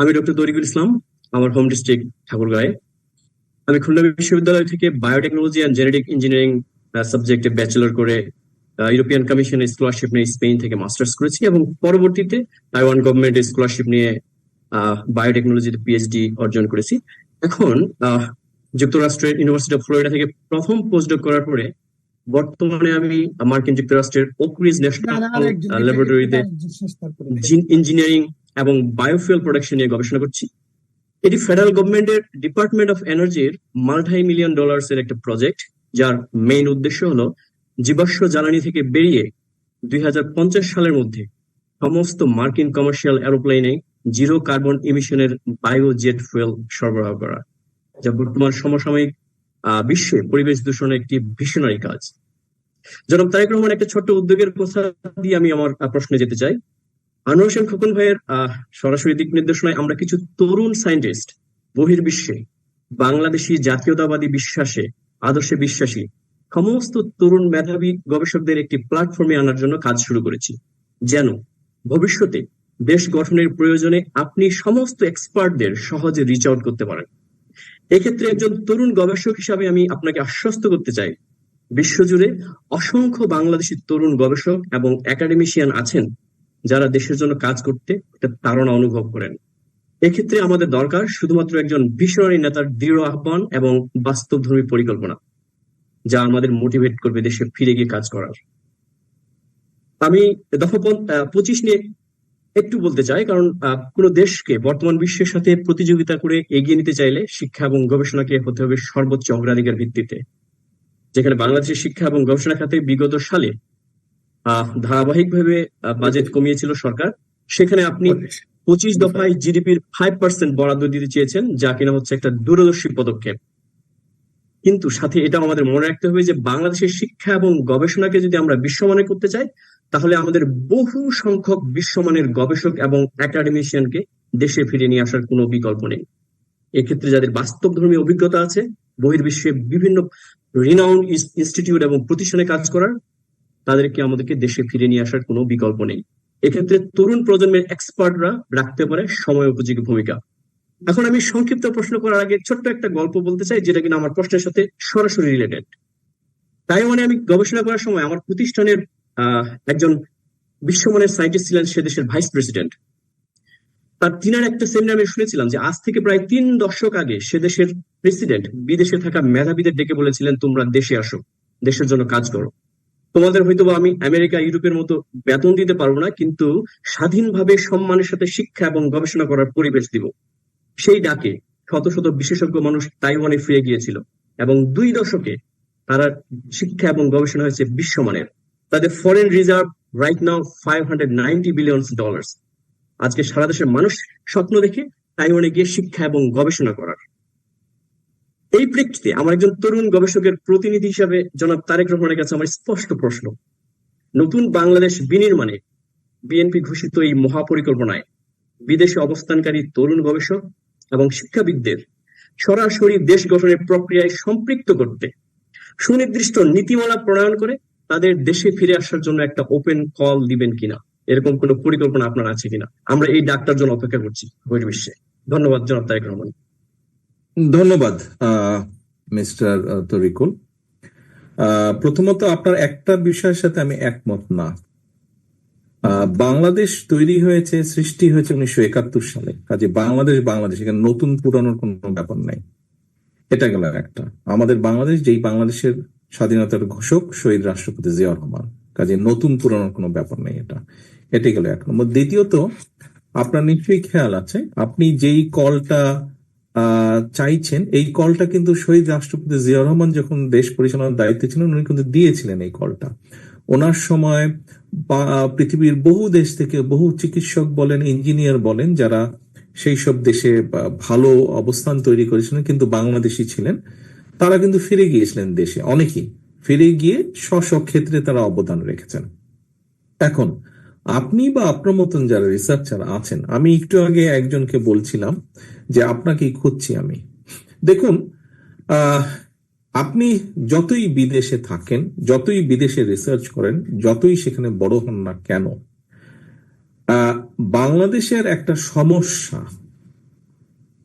আমি ডক্টর তরিকুল ইসলাম আমার home district ঠাকুরগাঁয়ে আমি খুলনা বিশ্ববিদ্যালয় থেকে বায়োটেকনোলজি অ্যান্ড জেনেটিক ইঞ্জিনিয়ারিং সাবজেক্টে ব্যাচেলর করে ইউরোপিয়ান কমিশনের স্কলারশিপ নিয়ে স্পেন থেকে মাস্টার্স করেছি এবং পরবর্তীতে তাইওয়ান গভর্নমেন্টের স্কলারশিপ নিয়ে বায়োটেকনোলজিতে পিএইচডি অর্জন করেছি। এখন যুক্তরাষ্ট্রের ইউনিভার্সিটি অফ ফ্লোরিডা থেকে প্রথম পোস্টডক করার পরে বর্তমানে আমি মার্কিন যুক্তরাষ্ট্রের ওকরিজ ন্যাশনাল ল্যাবরেটরিতে জিন ইঞ্জিনিয়ারিং এবং বায়োফুয়েল প্রোডাকশন নিয়ে গবেষণা করছি। এটি ফেডারেল গভর্নমেন্টের ডিপার্টমেন্ট অফ এনার্জির মাল্টি মিলিয়ন ডলার্স এর একটা প্রজেক্ট যার মেইন উদ্দেশ্য হলো জীবাশ্ম জ্বালানি থেকে বেরিয়ে দুই হাজার পঞ্চাশ সালের মধ্যে সমস্ত মার্কিন কমার্শিয়াল এরোপ্লেনে জিরো কার্বন ইমিশনের বায়ো জেট ফুয়েল সরবরাহ করা, যা বর্তমান সমসাময়িক বিশ্বে পরিবেশ দূষণের একটি ভিশনারি কাজ। জনাব তারেক রহমান, একটা ছোট্ট উদ্যোগের কথা দিয়ে আমি আমার প্রশ্নে যেতে চাই। আনোয়ার হোসেন খোকন ভাইয়ের আহ, সরাসরি দিক নির্দেশনায় আমরা কিছু তরুণ সায়েন্টিস্ট বহির্বিশ্বে বাংলাদেশি জাতীয়তাবাদী বিশ্বাসে আদর্শে বিশ্বাসী সমস্ত তরুণ মেধাবী গবেষকদের একটি প্ল্যাটফর্মে আনার জন্য কাজ শুরু করেছি। যেন ভবিষ্যতে দেশ গঠনের প্রয়োজনে আপনি সমস্ত এক্সপার্টদের সহজে রিচ আউট করতে পারেন। এক্ষেত্রে একজন তরুণ গবেষক হিসাবে আমি আপনাকে আশ্বস্ত করতে চাই। বিশ্বজুড়ে অসংখ্য বাংলাদেশি তরুণ গবেষক এবং একাডেমিশিয়ান আছেন। যারা দেশের জন্য কাজ করতে একটা তাড়না অনুভব করেন। এক্ষেত্রে আমাদের দরকার শুধুমাত্র একজন ভিশনারি নেতার দৃঢ় আহ্বান এবং বাস্তবধর্মী পরিকল্পনা, যা আমাদের মোটিভেট করবে দেশে ফিরে গিয়ে কাজ করার। আমি দফা পঁচিশ নিয়ে একটু বলতে চাই, কারণ কোনো দেশকে বর্তমান বিশ্বের সাথে প্রতিযোগিতা করে এগিয়ে নিতে চাইলে শিক্ষা এবং গবেষণাকে হতে হবে সর্বোচ্চ অগ্রাধিকার ভিত্তিতে। যেখানে বাংলাদেশের শিক্ষা এবং গবেষণা খাতে বিগত সালে ধারাবাহিকভাবে বাজেট কমিয়েছিল সরকার। সেখানে আপনি পঁচিশ দফায় জিডিপির ফাইভ পার্সেন্ট বরাদ্দ দিতে চেয়েছেন, যা কিনা হচ্ছে একটা দূরদর্শী পদক্ষেপ। কিন্তু সাথে এটা আমাদের মনে রাখতে হবে যে বাংলাদেশের শিক্ষা এবং গবেষণাকে যদি আমরা বিশ্বমানের করতে চাই, তাহলে আমাদের বহু সংখ্যক বিশ্বমানের গবেষক এবং একাডেমিশিয়ানকে দেশে ফিরে নিয়ে আসার কোনো বিকল্প নেই। এক্ষেত্রে যাদের বাস্তব বাস্তবধর্মী অভিজ্ঞতা আছে, বহির্বিশ্বে বিভিন্ন রিনাউন্ড ইনস্টিটিউট এবং প্রতিষ্ঠানে কাজ করার তাদেরকে আমাদেরকে দেশে ফিরে নিয়ে আসার কোনো বিকল্প নেই। এক্ষেত্রে তরুণ প্রজন্মের এক্সপার্টরা রাখতে পারে সময় উপযোগী ভূমিকা। এখন আমি সংক্ষিপ্ত প্রশ্ন করার আগে ছোট্ট একটা গল্প বলতে চাই, যেটা কিনা আমার প্রশ্নের সাথে সরাসরি রিলেটেড তাই মানে আমি গবেষণা করার সময় আমার প্রতিষ্ঠানের একজন বিশ্বমানের সায়েন্টিস্ট ছিলেন, সে দেশের ভাইস প্রেসিডেন্ট তার তিনার একটা সেমিনার শুনেছিলাম যে আজ থেকে প্রায় তিন দশক আগে সে দেশের প্রেসিডেন্ট বিদেশে থাকা মেধাবীদের ডেকে বলেছিলেন, তোমরা দেশে আসো, দেশের জন্য কাজ করো। তোমাদের হয়তো আমি আমেরিকা, ইউরোপের মতো বেতন দিতে পারব না, কিন্তু স্বাধীনভাবে সম্মানের সাথে শিক্ষা এবং গবেষণা করার পরিবেশ দিব। সেই ডাকে শত শত বিশেষজ্ঞ মানুষ তাইওয়ানে ফিরে গিয়েছিল এবং দুই দশকে তারা শিক্ষা এবং গবেষণা হয়েছে বিশ্বমানের। তাদের foreign reserve right now five hundred ninety billion dollar আজকে সারা দেশের মানুষ স্বপ্ন দেখে তাইওয়ানে গিয়ে শিক্ষা এবং গবেষণা করার। এই প্রেক্ষিতে আমার একজন তরুণ গবেষকের প্রতিনিধি হিসাবে জনাব তারেক রহমানের কাছে আমার স্পষ্ট প্রশ্ন। নতুন বাংলাদেশ বিনির্মাণে বিএনপি ঘোষিত এই মহাপরিকল্পনায় বিদেশে অবস্থানকারী তরুণ গবেষক এবং শিক্ষাবিদদের সরাসরি দেশ গঠনের প্রক্রিয়ায় সম্পৃক্ত করতে সুনির্দিষ্ট নীতিমালা প্রণয়ন করে তাদের দেশে ফিরে আসার জন্য একটা ওপেন কল দিবেন কিনা, এরকম কোনো পরিকল্পনা আপনার আছে কিনা? আমরা এই ডাক্তার জন্য অপেক্ষা করছি বহির্বিশ্বে ধন্যবাদ জনাব তারেক রহমান। ধন্যবাদ মিস্টার তরিকুল। প্রথমত আপনার একটা বিষয়ের সাথে আমি একমত না। বাংলাদেশ তৈরি হয়েছে, সৃষ্টি হয়েছে উনিশশো একাত্তর সালে। কাজে বাংলাদেশ বাংলাদেশ, এখানে নতুন পুরানোর কোনো ব্যাপার নাই। এটা গেল একটা। আমাদের বাংলাদেশ, যেই বাংলাদেশের স্বাধীনতার ঘোষক শহীদ রাষ্ট্রপতি জিয়া রহমান। কাজে নতুন পুরানোর কোনো ব্যাপার নেই এটা। এটা গেল এক নম্বর। দ্বিতীয়ত, আপনার নিশ্চয়ই খেয়াল আছে, আপনি যেই কলটা চাইছেন, এই কলটা কিন্তু শহীদ রাষ্ট্রপতি জিয়া রহমান যখন দেশ পরিচালনার দায়িত্বে ছিলেন, উনি কিন্তু দিয়েছিলেন এই কলটা। ওনার সময় পৃথিবীর বহু দেশ থেকে বহু চিকিৎসক বলেন, ইঞ্জিনিয়ার বলেন, যারা সেই সব দেশে ভালো অবস্থান তৈরি করেছিলেন, কিন্তু বাংলাদেশি ছিলেন, তারা কিন্তু ফিরে গিয়েছিলেন দেশে। অনেকেই ফিরে গিয়ে স্ব ক্ষেত্রে তারা অবদান রেখেছেন। এখন আপনি বা আপনার মতন যারা রিসার্চার আছেন, আমি একটু আগে একজনকে বলছিলাম যে আপনাকেই খুঁজছি আমি। দেখুন আপনি যতই বিদেশে থাকেন, যতই বিদেশে রিসার্চ করেন, যতই সেখানে বড় হন না কেন বাংলাদেশের একটা সমস্যা,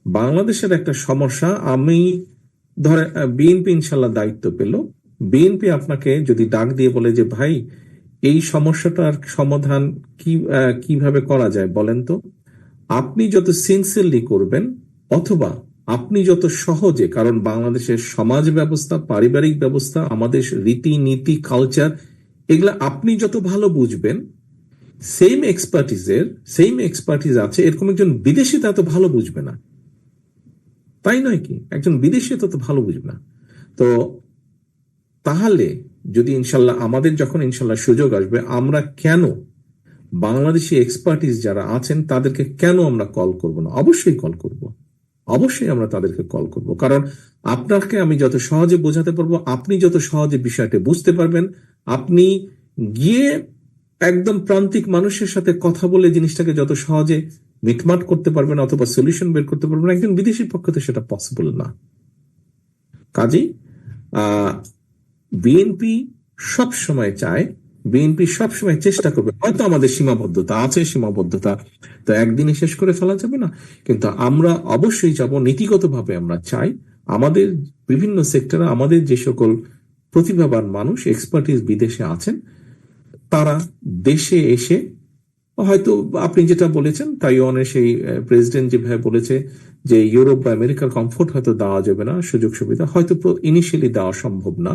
বাংলাদেশের একটা সমস্যা, আমি ধরে বিএনপি ইনশাল্লাহ দায়িত্ব পেল। বিএনপি আপনাকে যদি ডাক দিয়ে বলে যে, ভাই এই সমস্যাটার সমাধান কি কীভাবে করা যায় বলেন তো? আপনি যত সিনসিয়ারলি করবেন, অথবা আপনি যত সহজে, কারণ বাংলাদেশের সমাজ ব্যবস্থা, পারিবারিক ব্যবস্থা, আমাদের রীতি নীতি কালচার এগুলা আপনি যত ভালো বুঝবেন সেম এক্সপার্টিজের সেম এক্সপার্টিজ আছে, এরকম একজন বিদেশি তা তো ভালো বুঝবে না। তাই নয় কি? একজন বিদেশি তত ভালো বুঝবে না। তো তাহলে যদি ইনশাল্লাহ আমাদের যখন ইনশাল্লাহ সুযোগ আসবে, আমরা কেন বাংলাদেশি এক্সপার্টিস যারা আছেন, তাদেরকে কেন আমরা কল করব না? অবশ্যই কল করব। অবশ্যই আমরা তাদেরকে কল করব। কারণ আপনাকে আমি যত সহজে বোঝাতে পারব, আপনি যত সহজে বিষয়টি বুঝতে পারবেন, আপনি গিয়ে একদম প্রান্তিক মানুষের সাথে কথা বলে জিনিসটাকে যত সহজে মিটমাট করতে পারবেন অথবা সলিউশন বের করতে পারবেন, একজন বিদেশির পক্ষে সেটা পসিবল না। কাজেই বিএনপি সব সময় চায় বিএনপি সব সময় চেষ্টা করবে। হয়তো আমাদের সীমাবদ্ধতা আছে, সীমাবদ্ধতা তো একদিনে শেষ করে ফেলা যাবে না। কিন্তু আমরা অবশ্যই যাব, নীতিগতভাবে আমরা চাই। আমাদের বিভিন্ন সেক্টরে আমাদের যে সকল প্রতিভাবান মানুষ এক্সপার্টিস বিদেশে আছেন, তারা দেশে এসে, হয়তো আপনি যেটা বলেছেন, তাইওয়ানের সেই প্রেসিডেন্ট যেভাবে বলেছে যে, ইউরোপ বা আমেরিকার কমফোর্ট হয়তো দেওয়া যাবে না সুযোগ সুবিধা হয়তো ইনিশিয়ালি দেওয়া সম্ভব না।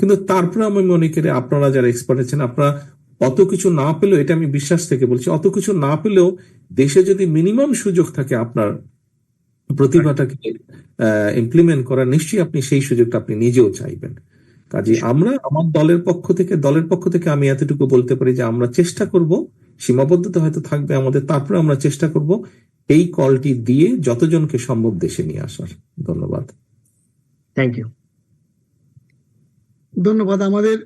কিন্তু তারপরে আমি মনে করি আপনারা যারা এক্সপার্ট আছেন আপনারা অত কিছু না পেলেও এটা আমি বিশ্বাস থেকে বলছি অত কিছু না পেলেও দেশে যদি মিনিমাম সুযোগ থাকে আপনার প্রতিভাটাকে ইমপ্লিমেন্ট করার নিশ্চয়ই আপনি সেই সুযোগটা আপনি নিজেও চাইবেন। কাজে আমরা আমার দলের পক্ষ থেকে দলের পক্ষ থেকে আমি এতটুকু বলতে পারি যে আমরা চেষ্টা করব সীমাবদ্ধতা হয়তো থাকবে আমাদের তারপরে আমরা চেষ্টা করব এই কলটি দিয়ে যতজনকে সম্ভব দেশে নিয়ে আসার। ধন্যবাদ। থ্যাংক ইউ ধন্যবাদ আমাদের